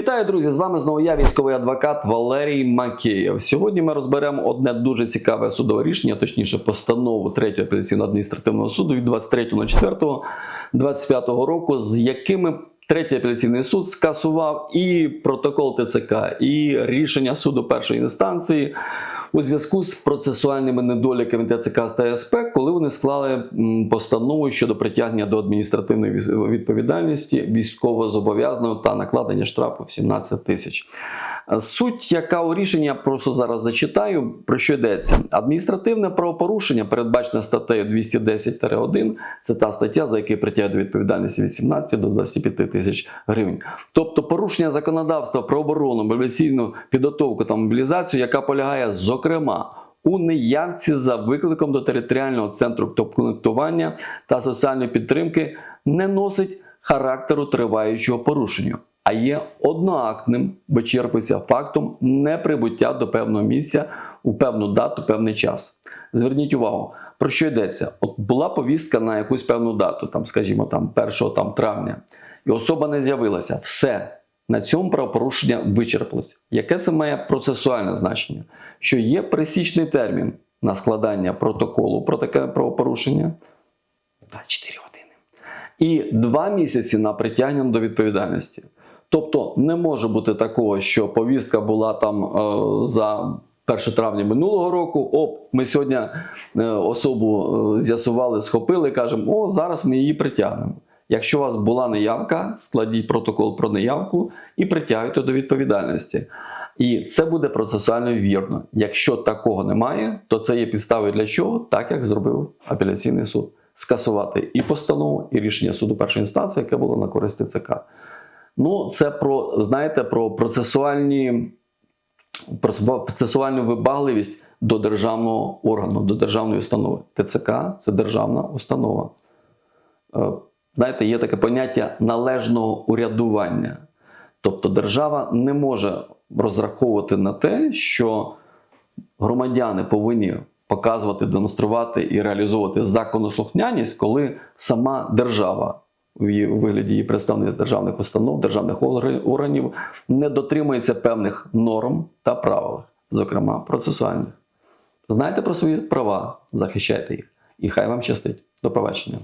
Вітаю, друзі! З вами знову я, військовий адвокат Валерій Макеєв. Сьогодні ми розберемо одне дуже цікаве судове рішення, точніше, постанову 3 апеляційного адміністративного суду від 23.04.25 року, з якими Третій апеляційний суд скасував і протокол ТЦК, і рішення суду першої інстанції у зв'язку з процесуальними недоліками ТЦК та СП, коли вони склали постанову щодо притягнення до адміністративної відповідальності військовозобов'язаного та накладення штрафу в 17 тисяч. Е, Суть, яка у рішенні, я просто зараз зачитаю, про що йдеться. Адміністративне правопорушення, передбачене статтею 210-1, це та стаття, за якою притягує до відповідальності від 17 до 25 тисяч гривень. Тобто порушення законодавства про оборону, мобілізаційну підготовку та мобілізацію, яка полягає, зокрема, у неявці за викликом до територіального центру комплектування та соціальної підтримки, не носить характеру триваючого порушення, а є одноактним, вичерпується фактом неприбуття до певного місця у певну дату, певний час. Зверніть увагу, про що йдеться? От була повістка на якусь певну дату, там, скажімо, там 1 там, травня, і особа не з'явилася. Все. На цьому правопорушення вичерпалось. Яке це має процесуальне значення? Що є пресічний термін на складання протоколу про таке правопорушення 24 години. І 2 місяці на притягнення до відповідальності. Тобто не може бути такого, що повістка була там е, за 1 травня минулого року. Оп, ми сьогодні е, особу е, з'ясували, схопили, кажемо, о, зараз ми її притягнемо. Якщо у вас була неявка, складіть протокол про неявку і притягуйте до відповідальності. І це буде процесуально вірно. Якщо такого немає, то це є підставою для чого, так як зробив апеляційний суд. Скасувати і постанову, і рішення суду першої інстанції, яке було на користь ТЦК. Ну, це про, знаєте, про процесуальні, про процесуальну вибагливість до державного органу, до державної установи. ТЦК це державна установа. Е, Знаєте, є таке поняття належного урядування. Тобто держава не може розраховувати на те, що громадяни повинні показувати, демонструвати і реалізовувати законослухняність, коли сама держава у вигляді її представниць державних установ, державних органів не дотримується певних норм та правил, зокрема процесуальних. Знайте про свої права, захищайте їх, і хай вам щастить. До побачення.